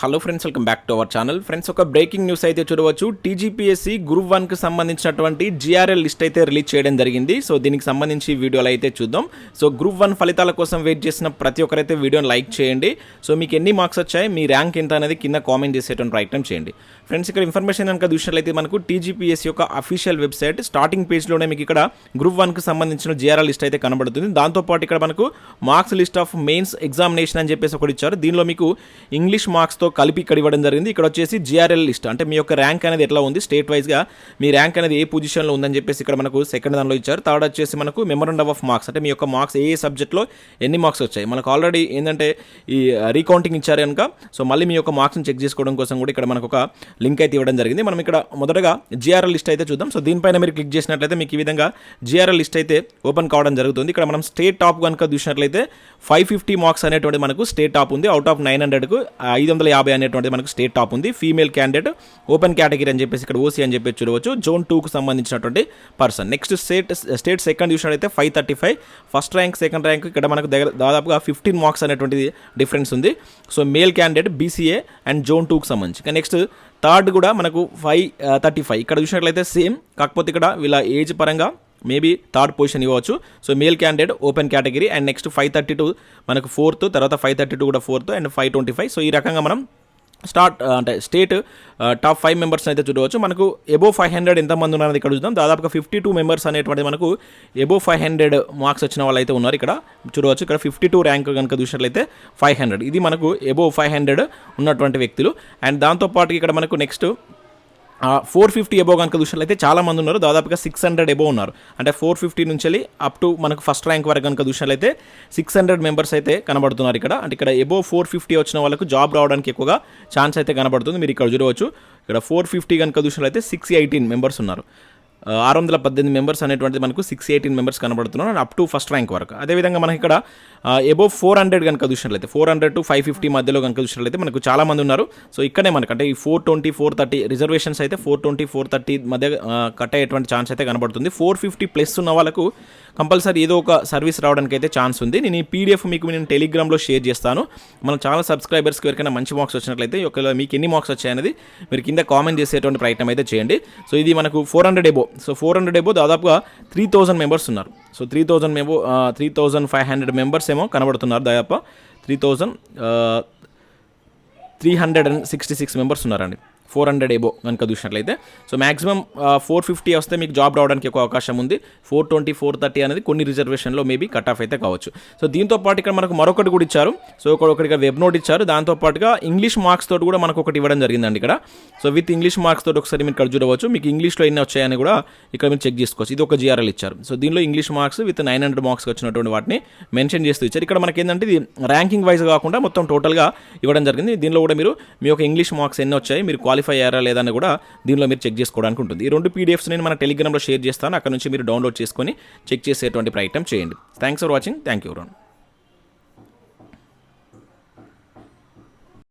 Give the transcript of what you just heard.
Hello friends welcome back to our channel friends ఒక breaking news అయితే చూడవచ్చు. TGPSC group వన్కి సంబంధించినటువంటి జిఆర్ఎల్ లిస్ట్ అయితే రిలీజ్ చేయడం జరిగింది. సో దీనికి సంబంధించి వీడియోలు అయితే చూద్దాం. సో గ్రూప్ వన్ ఫలితాల కోసం వెయిట్ చేసిన ప్రతి ఒక్కరైతే వీడియోని లైక్ చేయండి. సో మీకు ఎన్ని మార్క్స్ వచ్చాయి మీ ర్యాంక్ ఎంత అనేది కింద కామెంట్ చేసేటువంటి ప్రయత్నం చేయండి. ఫ్రెండ్స్ ఇక్కడ ఇన్ఫర్మేషన్ కనుక చూసినట్లయితే మనకు టీజీపీఎస్సీ యొక్క అఫీషియల్ వెబ్సైట్ స్టార్టింగ్ పేజ్లోనే మీకు ఇక్కడ గ్రూప్ వన్కి సంబంధించిన జిఆర్ఎల్ లిస్ట్ అయితే కనబడుతుంది. దాంతోపాటు ఇక్కడ మనకు marks list of mains examination అని చెప్పేసి ఒకటి ఇచ్చారు. దీనిలో మీకు ఇంగ్లీష్ మార్క్స్తో కలిపి ఇక్కడ ఇవ్వడం జరిగింది. ఇక్కడ వచ్చేసి జిఆర్ఎల్ లిస్ట్. అంటే మీ యొక్క ర్యాంక్ అనేది ఎట్లా ఉంది? స్టేట్ వైజ్గా మీ ర్యాంక్ అనేది ఏ పొజిషన్లో ఉందని చెప్పేసి ఇక్కడ మనకు సెకండ్ దానిలో ఇచ్చారు. థర్డ్ వచ్చేసి మనకు మెమరండమ్ ఆఫ్ మార్క్స్ అంటే మీ యొక్క మార్క్స్ ఏ ఏ సబ్జెక్ట్లో ఎన్ని మార్క్స్ వచ్చాయి? మనకు ఆల్రెడీ ఏంటంటే ఈ రీకౌంటింగ్ ఇచ్చారు కనుక సో మళ్ళీ మీ యొక్క మార్క్స్ని చెక్ చేసుకోవడం కోసం కూడా ఇక్కడ మనకు ఒక లింక్ అయితే ఇవ్వడం జరిగింది. మనం ఇక్కడ మొదటగా జిఆర్ఎల్ లిస్ట్ అయితే చూద్దాం. సో దీనిపైన మీరు క్లిక్ చేసినట్లయితే మీకు ఈ విధంగా జిఆర్ఎల్ లిస్ట్ అయితే ఓపెన్ కావడం జరుగుతుంది. ఇక్కడ మనం స్టేట్ టాప్ కనుక చూసినట్లయితే ఫైవ్ ఫిఫ్టీ మార్క్స్ అనేటువంటి మనకు స్టేట్ టాప్ ఉంది. అవుట్ ఆఫ్ నైన్ హండ్రెడ్కు ఐదు వందల యాభై అనేటువంటిది మనకు స్టేట్ టాప్ ఉంది. ఫీమేల్ క్యాండిడేట్ ఓపెన్ కేటగిరీ అని చెప్పేసి ఇక్కడ ఓసీ అని చెప్పి చూడవచ్చు. జోన్ టూకు సంబంధించినటువంటి person. Next state state second చూసినట్లయితే five thirty five. First rank second rank ఇక్కడ మనకు దగ్గర దాదాపుగా ఫిఫ్టీన్ మార్క్స్ అనేటువంటిది డిఫరెన్స్ ఉంది. So male candidate BCA and zone టూకు సంబంధించి. నెక్స్ట్ థర్డ్ కూడా మనకు ఫైవ్ థర్టీ ఫైవ్. ఇక్కడ చూసినట్లయితే సేమ్. కాకపోతే ఇక్కడ వీళ్ళ ఏజ్ పరంగా మేబీ థర్డ్ పొజిషన్ ఇవ్వచ్చు. So male candidate open category and next five thirty two మనకు ఫోర్త్ తర్వాత ఫైవ్ థర్టీ టూ కూడా fourth and five twenty five. So ఈ రకంగా మనం స్టార్ట్ అంటే స్టేట్ టాప్ ఫైవ్ మెంబర్స్ అయితే చూడవచ్చు. మనకు ఎబో ఫైవ్ హండ్రెడ్ ఎంతమంది ఉన్నారని ఇక్కడ చూద్దాం. దాదాపుగా ఫిఫ్టీ టూ మెంబర్స్ అనేటువంటి మనకు ఎబో ఫైవ్ హండ్రెడ్ మార్క్స్ వచ్చిన వాళ్ళు అయితే ఉన్నారు ఇక్కడ చూడవచ్చు. ఇక్కడ ఫిఫ్టీ టూ ర్యాంక్ కనుక చూసినట్లయితే ఫైవ్ హండ్రెడ్. ఇది మనకు ఎబో ఫైవ్ హండ్రెడ్ ఉన్నటువంటి వ్యక్తులు. అండ్ దాంతోపాటు ఇక్కడ మనకు నెక్స్ట్ ఫోర్ ఫిఫ్టీ ఎబో కనుక చూసినట్లయితే చాలా మంది ఉన్నారు. దాదాపుగా సిక్స్ హండ్రెడ్ ఎబో ఉన్నారు. అంటే ఫోర్ ఫిఫ్టీ నుంచి వెళ్ళి అప్ టు మనకు ఫస్ట్ ర్యాంక్ వరకు కనుక చూసినట్లయితే సిక్స్ హండ్రెడ్ మెంబర్స్ అయితే కనబడుతున్నారు ఇక్కడ. అంటే ఇక్కడ ఎబో ఫోర్ ఫిఫ్టీ వచ్చిన వాళ్ళకు జాబ్ రావడానికి ఎక్కువగా ఛాన్స్ అయితే కనబడుతుంది. మీరు ఇక్కడ చూడవచ్చు. ఇక్కడ ఫోర్ ఫిఫ్టీ కనుక చూసినట్లయితే సిక్స్ ఎయిటీన్ మెంబర్స్ ఉన్నారు. ఆరు వందల పద్దెనిమిది మెంబర్స్ అనేటువంటిది మనకు సిక్స్ ఎయిటీన్ మెంబర్స్ కనబడుతున్నారు అప్ టు ఫస్ట్ ర్యాంక్ వరకు. అదేవిధంగా మనకి ఇక్కడ ఎబో ఫోర్ హండ్రెడ్ కనుక చూసినట్లయితే four hundred to five fifty మధ్యలో కనుక చూసినట్లయితే మనకు చాలా మంది ఉన్నారు. సో ఇక్కడే మనకు అంటే ఈ four twenty four thirty reservations అయితే ఫోర్ ట్వంటీ ఫోర్ థర్టీ మధ్య కట్ అయ్యేటువంటి ఛాన్స్ అయితే కనబడుతుంది. ఫోర్ ఫిఫ్టీ ప్లస్ ఉన్న వాళ్ళకు కంపల్సరీ ఏదో ఒక సర్వీస్ రావడానికి అయితే ఛాన్స్ ఉంది. నేను ఈ పీడిఎఫ్ మీకు నేను టెలిగ్రామ్లో షేర్ చేస్తాను. మనం చాలా సబ్స్క్రైబర్స్కి ఎవరికైనా మంచి మార్క్స్ వచ్చినట్లయితే ఒకవేళ మీకు ఎన్ని మార్క్స్ వచ్చాయనేది మీరు కింద కామెంట్ చేసేటువంటి ప్రయత్నం అయితే చేయండి. సో ఇది మనకు four hundred above. So four hundred above దాదాపుగా త్రీ థౌజండ్ మెంబర్స్ ఉన్నారు. So three thousand maybe three thousand five hundred members ఏమో కనబడుతున్నారు దాదాపు three thousand three hundred and sixty six members ఉన్నారండి. ఫోర్ హండ్రెడ్ ఎబో కనుక చూసినట్లయితే. సో మాక్సిమం ఫోర్ ఫిఫ్టీ వస్తే మీకు జాబ్ రావడానికి ఒక అవకాశం ఉంది. ఫోర్ ట్వంటీ ఫోర్ థర్టీ అనేది కొన్ని రిజర్వేషన్లో మేబీ కట్ ఆఫ్ అయితే కావచ్చు. సో దీంతో పాటు ఇక్కడ మనకు మరొకటి కూడా ఇచ్చారు. సో ఒకటి వెబ్ నోట్ ఇచ్చారు. దాంతో పాటుగా ఇంగ్లీష్ మార్క్స్ తోటి కూడా మనకు ఒకటి ఇవ్వడం జరిగిందండి ఇక్కడ. సో విత్ ఇంగ్లీష్ మార్క్స్ తోటి ఒకసారి మీరు ఇక్కడ చూడవచ్చు. మీకు ఇంగ్లీష్లో ఎన్ని వచ్చాయని కూడా ఇక్కడ మీరు చెక్ చేసుకోవచ్చు. ఇది ఒక జిఆర్ఎల్ ఇచ్చారు. సో దీనిలో English marks with nine hundred marks వచ్చినటువంటి వాటిని మెన్షన్ చేస్తూ ఇచ్చారు. ఇక్కడ మనకి ఏంటంటే ఇది ర్యాంకింగ్ వైజ్ కాకుండా మొత్తం టోటల్గా ఇవ్వడం జరిగింది. దీనిలో కూడా మీరు మీ యొక్క ఇంగ్లీష్ మార్క్స్ ఎన్ని వచ్చాయి మీరు క్వాలిఫై అయ్యారా లేదా అని కూడా దీనిలో మీరు చెక్ చేసుకోవడానికి ఉంటుంది. ఈ రెండు పీడిఎఫ్స్ నేను మన టెలిగ్రామ్లో షేర్ చేస్తాను. అక్కడ నుంచి మీరు డౌన్లోడ్ చేసుకొని చెక్ చేసేటువంటి ప్రయత్నం చేయండి. Thanks for watching thank you